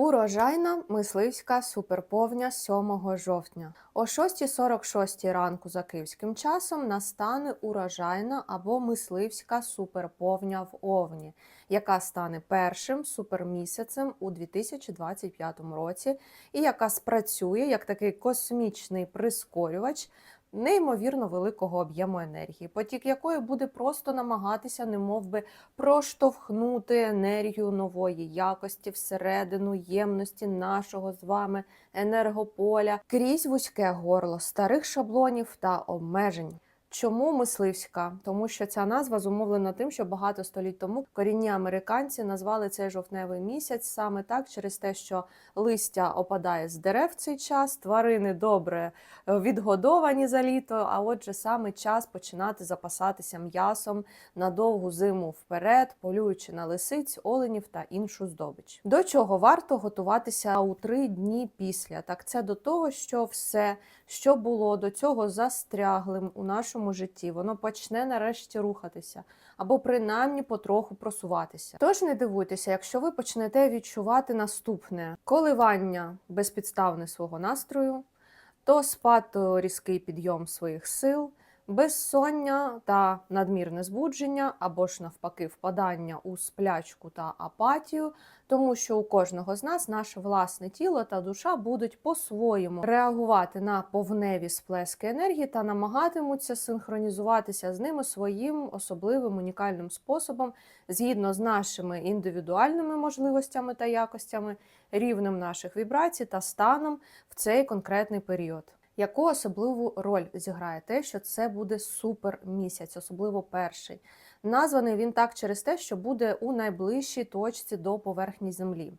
Урожайна мисливська суперповня 7 жовтня. О 6.46 ранку за київським часом настане урожайна або мисливська суперповня в Овні, яка стане першим супермісяцем у 2025 році і яка спрацює як такий космічний прискорювач неймовірно великого об'єму енергії, потік якої буде просто намагатися, немовби проштовхнути енергію нової якості всередину ємності нашого з вами енергополя крізь вузьке горло старих шаблонів та обмежень. Чому мисливська? Тому що ця назва зумовлена тим, що багато століть тому корінні американці назвали цей жовтневий місяць саме так, через те, що листя опадає з дерев в цей час, тварини добре е, відгодовані за літо. А отже, саме час починати запасатися м'ясом на довгу зиму вперед, полюючи на лисиць, оленів та іншу здобич. До чого варто готуватися у три дні після? Так це до того, що все, що було до цього застряглим у нашому житті, воно почне нарешті рухатися або принаймні потроху просуватися. Тож не дивуйтеся, якщо ви почнете відчувати наступне коливання безпідставне свого настрою, то спад різкий підйом своїх сил. Безсоння та надмірне збудження, або ж навпаки, впадання у сплячку та апатію, тому що у кожного з нас наше власне тіло та душа будуть по-своєму реагувати на повневі сплески енергії та намагатимуться синхронізуватися з ними своїм особливим унікальним способом, згідно з нашими індивідуальними можливостями та якостями, рівнем наших вібрацій та станом в цей конкретний період. Яку особливу роль зіграє те, що це буде супер місяць, особливо перший. Названий він так через те, що буде у найближчій точці до поверхні землі.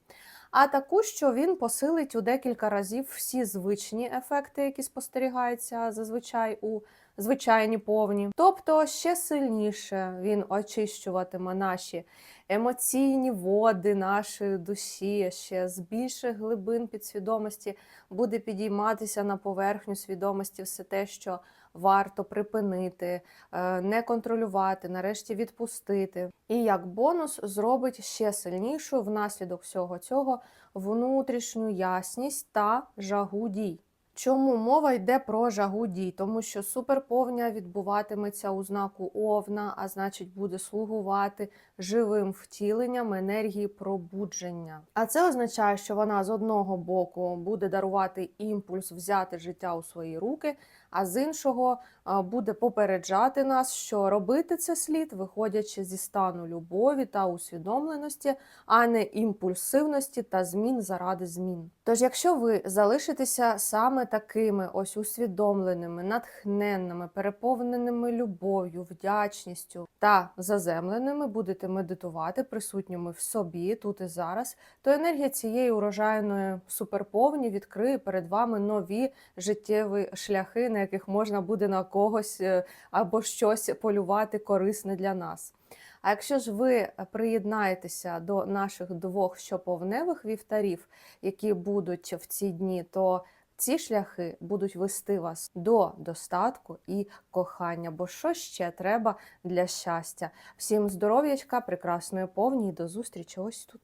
А таку, що він посилить у декілька разів всі звичні ефекти, які спостерігаються зазвичай у звичайні повні. Тобто ще сильніше він очищуватиме наші емоційні води нашої душі, ще з більших глибин підсвідомості буде підійматися на поверхню свідомості все те, що варто припинити, е, не контролювати, нарешті відпустити. І як бонус зробить ще сильнішу внаслідок всього цього внутрішню ясність та жагу дій. Чому мова йде про жагу дій? Тому що суперповня відбуватиметься у знаку Овна, а значить, буде слугувати живим втіленням енергії пробудження. А це означає, що вона з одного боку буде дарувати імпульс взяти життя у свої руки, а з іншого буде попереджати нас, що робити це слід, виходячи зі стану любові та усвідомленості, а не імпульсивності та змін заради змін. Тож, якщо ви залишитеся саме такими ось усвідомленими, натхненними, переповненими любов'ю, вдячністю та заземленими, будете медитувати присутніми в собі тут і зараз, то енергія цієї урожайної суперповні відкриє перед вами нові життєві шляхи, на яких можна буде на когось е, або щось полювати корисне для нас. А якщо ж ви приєднаєтеся до наших двох щоповневих вівтарів, які будуть в ці дні, то ці шляхи будуть вести вас до достатку і кохання. Бо що ще треба для щастя? Всім здоров'ячка, прекрасної повні і до зустрічі ось тут.